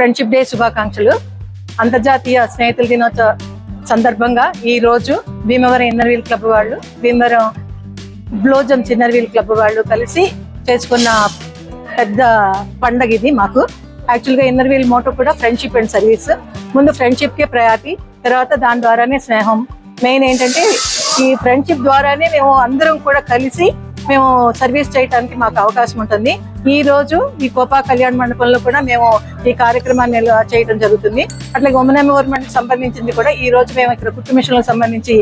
Friendship day శుభాకాంక్షలు. అంతర్జాతీయ స్నేహితుల దినోత్సవ సందర్భంగా ఈ రోజు భీమవరం ఇన్నర్వీల్ క్లబ్ వాళ్ళు భీమవరం బ్లోజం చిన్నర్వీల్ క్లబ్ వాళ్ళు కలిసి చేసుకున్న పెద్ద పండగ ఇది మాకు. యాక్చువల్గా ఇన్నర్వీల్ మోటో కూడా ఫ్రెండ్షిప్ అండ్ సర్వీస్. ముందు ఫ్రెండ్షిప్ కే ప్రయారిటీ తర్వాత దాని ద్వారానే స్నేహం. మెయిన్ ఏంటంటే ఈ ఫ్రెండ్షిప్ ద్వారానే మేము అందరం కూడా కలిసి మేము సర్వీస్ చేయడానికి మాకు అవకాశం ఉంటుంది. ఈ రోజు ఈ కోపా కళ్యాణ మండపంలో కూడా మేము ఈ కార్యక్రమాన్ని చేయడం జరుగుతుంది. అట్లాగే ఉమెన్ ఎంపవర్మెంట్ సంబంధించింది కూడా ఈ రోజు మేము ఇక్కడ కుట్టు మిషన్లకు సంబంధించి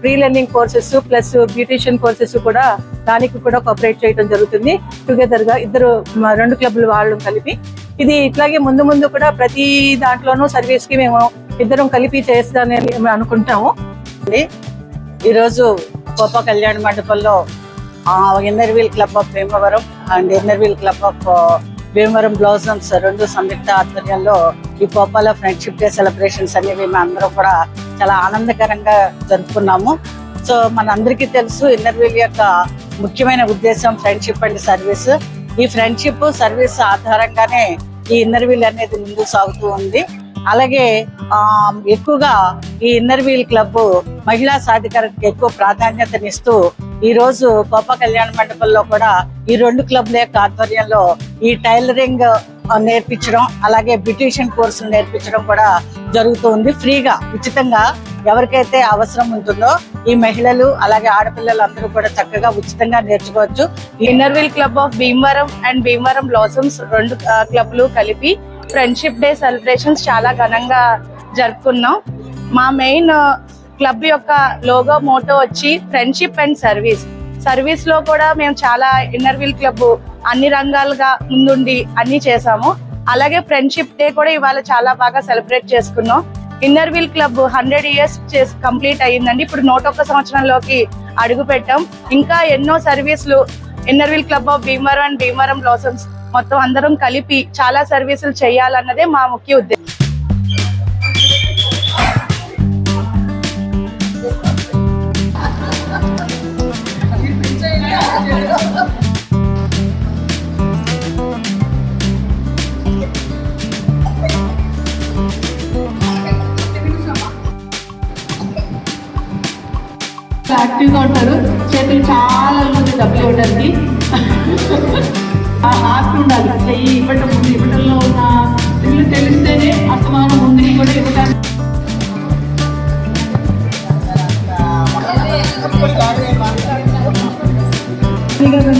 pre learning courses plus beautician courses కూడా దానికి కూడా కోఆపరేట్ చేయడం జరుగుతుంది. టుగెదర్గా ఇద్దరు రెండు క్లబ్లు వాళ్ళు కలిపి. ఇది ఇట్లాగే ముందు ముందు కూడా ప్రతి దాంట్లోనూ సర్వీస్కి మేము ఇద్దరం కలిపి చేస్తానని మేము అనుకుంటాము. ఈరోజు కోప కళ్యాణ మండపంలో Inner Wheel club of Bhimavaram and Inner Wheel club of Bhimavaram blossoms రెండు సంయుక్త ఆధ్వర్యంలో ఈ పోపాల ఫ్రెండ్షిప్ డే సెలబ్రేషన్స్ అనేవి మేము కూడా చాలా ఆనందకరంగా జరుపుకున్నాము. సో మనందరికీ తెలుసు ఇన్నర్వీల్ యొక్క ముఖ్యమైన ఉద్దేశం ఫ్రెండ్షిప్ అండ్ సర్వీస్ ఈ ఫ్రెండ్షిప్ సర్వీస్ ఆధారంగానే ఈ ఇన్నర్వీల్ అనేది ముందుకు సాగుతూ ఉంది. అలాగే ఎక్కువగా ఈ ఇన్నర్ వీల్ క్లబ్ మహిళా సాధికారికి ఎక్కువ ప్రాధాన్యతనిస్తూ ఈ రోజు కోప కళ్యాణ మండపంలో కూడా ఈ రెండు క్లబ్ల యొక్క ఆధ్వర్యంలో ఈ టైలరింగ్ నేర్పించడం అలాగే బ్యూటిషియన్ కోర్సులు నేర్పించడం కూడా జరుగుతుంది ఫ్రీగా ఉచితంగా ఎవరికైతే అవసరం ఉంటుందో ఈ మహిళలు అలాగే ఆడపిల్లలు అందరూ కూడా చక్కగా ఉచితంగా నేర్చుకోవచ్చు. Inner Wheel club of Bhimavaram and Bhimavaram blossoms రెండు క్లబ్లు కలిపి ఫ్రెండ్షిప్ డే సెలబ్రేషన్స్ చాలా ఘనంగా జరుపుకున్నాం. మా మెయిన్ క్లబ్ యొక్క లోగో మోటో వచ్చి ఫ్రెండ్షిప్ అండ్ సర్వీస్. సర్వీస్లో కూడా మేము చాలా ఇన్నర్వీల్ క్లబ్ అన్ని రంగాలుగా ముందుండి అన్ని చేసాము. అలాగే ఫ్రెండ్షిప్ డే కూడా ఇవాళ చాలా బాగా సెలబ్రేట్ చేసుకున్నాం. Inner wheel club hundred years చేసి కంప్లీట్ అయ్యిందండి. ఇప్పుడు నూట ఒక్క సంవత్సరంలోకి అడుగు పెట్టాం. ఇంకా ఎన్నో సర్వీసులు inner wheel club of Bhimavaram and Bhimavaram blossoms మొత్తం అందరం కలిపి చాలా సర్వీసులు చేయాలన్నదే మా ముఖ్య ఉద్దేశం. యాక్టివ్గా ఉంటారు. చేతులు చాలా ఉంటుంది డబ్బులు ఇవ్వడానికి ఆ హార్ట్ ఉండాలి. చెయ్యి ఇవ్వటం ముందు ఇవ్వటంలో ఉన్న ఇల్లు తెలిస్తేనే అసమానం ముందు కూడా ఇవ్వడానికి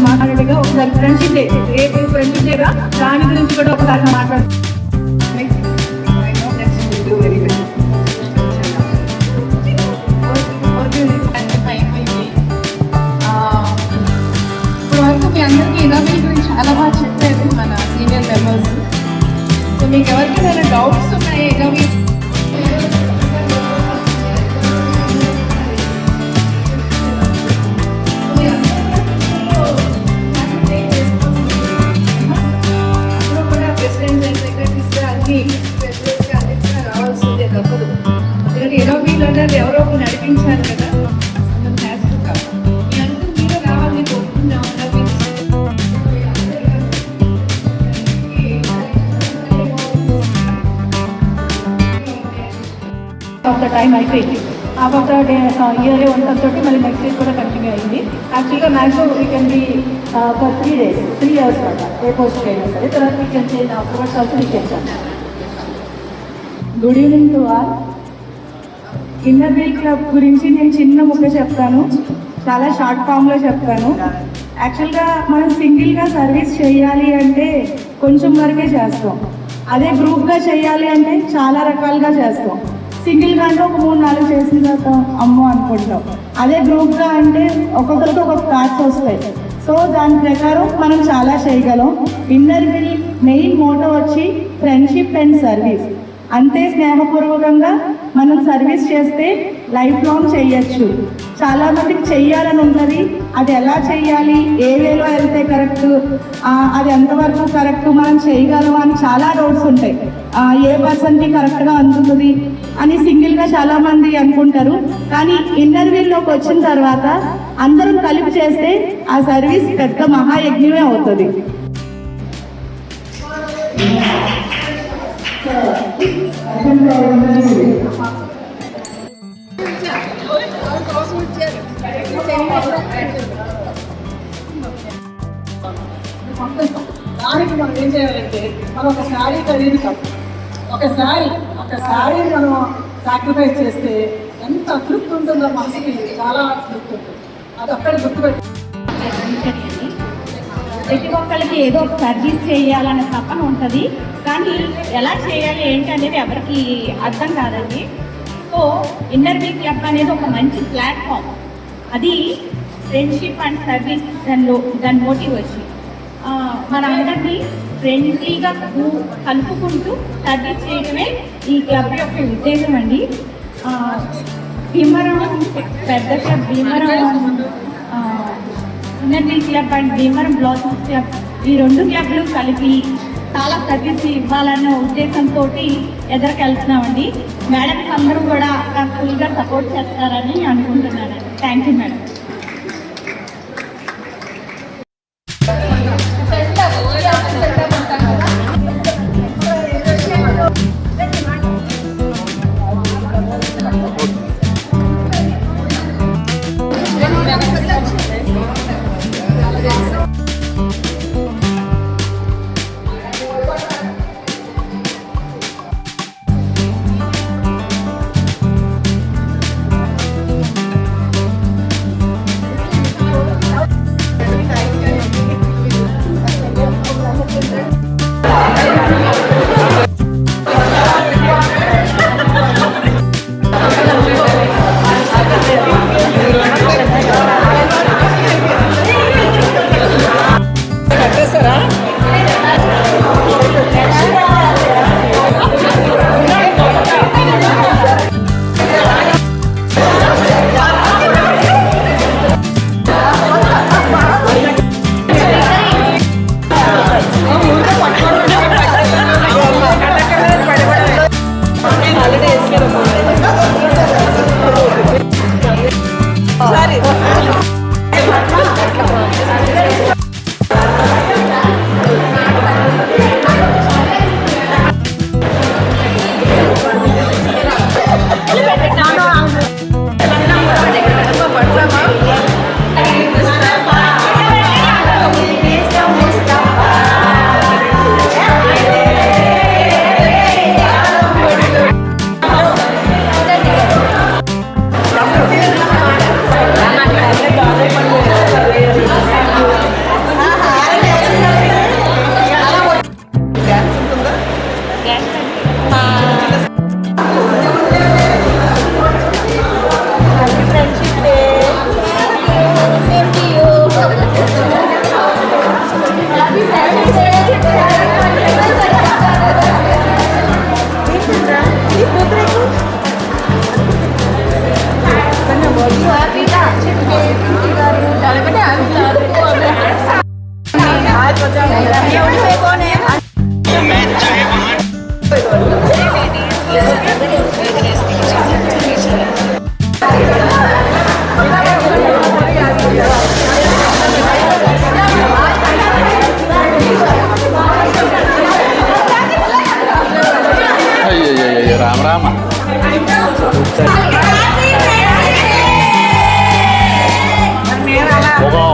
మాట్లాడేగా ఒకసారి ఫ్రెండ్షిప్ డే రేపు ఫ్రెండ్షిప్ డేగా దాని గురించి కూడా ఒకసారి మాట్లాడుతున్నాం ఇన్నోవేట్ గురించి బాగా చెప్పారు మన సీనియర్ మెంబర్స్ సో మీకు ఎవరికైనా డౌట్స్ ఉన్నాయి? ఇన్నోవేట్ మీ ఆఫ్ ద టైం అయిపోయింది half of the day year ఉండటంతో మళ్ళీ నెక్స్ట్ ఇయర్ కూడా కంటిన్యూ అయింది. యాక్చువల్గా maximum we can be for three days three years కదా ఏ పోస్ట్ అయినా సరే. తర్వాత we can change afterwards also we can good evening to all inner wheel club గురించి నేను చిన్న ముక్క చెప్తాను. చాలా షార్ట్ ఫామ్లో చెప్తాను. యాక్చువల్గా మనం సింగిల్గా సర్వీస్ చేయాలి అంటే కొంచెం వరకే చేస్తాం. అదే గ్రూప్గా చేయాలి అంటే చాలా రకాలుగా చేస్తాం. సింగిల్ అంటే ఒక మూడు నాలుగు చేసిన తర్వాత అమ్మో అనుకుంటాం. అదే గ్రూప్గా అంటే ఒక్కొక్కరికి ఒక్కొక్క థాట్స్ వస్తాయి. సో దాని ప్రకారం మనం చాలా చేయగలం. ఇన్నర్ విల్ మెయిన్ మోటో వచ్చి ఫ్రెండ్షిప్ అండ్ సర్వీస్ అంతే స్నేహపూర్వకంగా మనం సర్వీస్ చేస్తే లైఫ్ లాంగ్ చేయొచ్చు. చాలా మందికి చెయ్యాలని ఉంటుంది అది ఎలా చేయాలి? ఏ వేలో వెళ్తే కరెక్ట్? అది ఎంతవరకు కరెక్ట్ మనం చేయగలం అని చాలా డౌట్స్ ఉంటాయి. ఏ పర్సన్కి కరెక్ట్గా అందుతుంది అని సింగిల్గా చాలామంది అనుకుంటారు. కానీ ఇంటర్వ్యూలోకి వచ్చిన తర్వాత అందరం కలిపి చేస్తే ఆ సర్వీస్ పెద్ద మహాయజ్ఞమే అవుతుంది. దానికి మనం ఏం చేయాలంటే మనం ఒక శారీ ఖరీదు కాదు. ఒక శారీ ఒక శారీ మనం సాక్రిఫైస్ చేస్తే ఎంత అతృప్తి ఉంటుందో మనసుకి చాలా తృప్తి ఉంటుంది. అది అక్కడ గుర్తుపెట్టు. ప్రతి ఒక్కరికి ఏదో ఒక సర్వీస్ చేయాలనే తపన ఉంటుంది. కానీ ఎలా చేయాలి ఏంటి అనేది ఎవరికి అర్థం కాదండి. సో ఇన్నర్ వీక్ క్లబ్ అనేది ఒక మంచి ప్లాట్ఫామ్ అది ఫ్రెండ్షిప్ అండ్ సర్వీస్ దానిలో దాని మోటివ్ వచ్చి. మన ఫ్రెండ్లీగా కలుపుకుంటూ సర్వీస్ చేయడమే ఈ క్లబ్ యొక్క ఉద్దేశం అండి. భీమరం పెద్ద club Bhimavaram club and Bhimavaram blossoms club ఈ రెండు క్లబ్లు కలిపి చాలా సర్వీస్ ఇవ్వాలన్న ఉద్దేశంతో ఎదురుకెళ్తున్నామండి. మేడమ్స్ అందరూ కూడా నాకు ఫుల్గా సపోర్ట్ చేస్తారని అనుకుంటున్నాను thank you madam Ram Ram ભોગો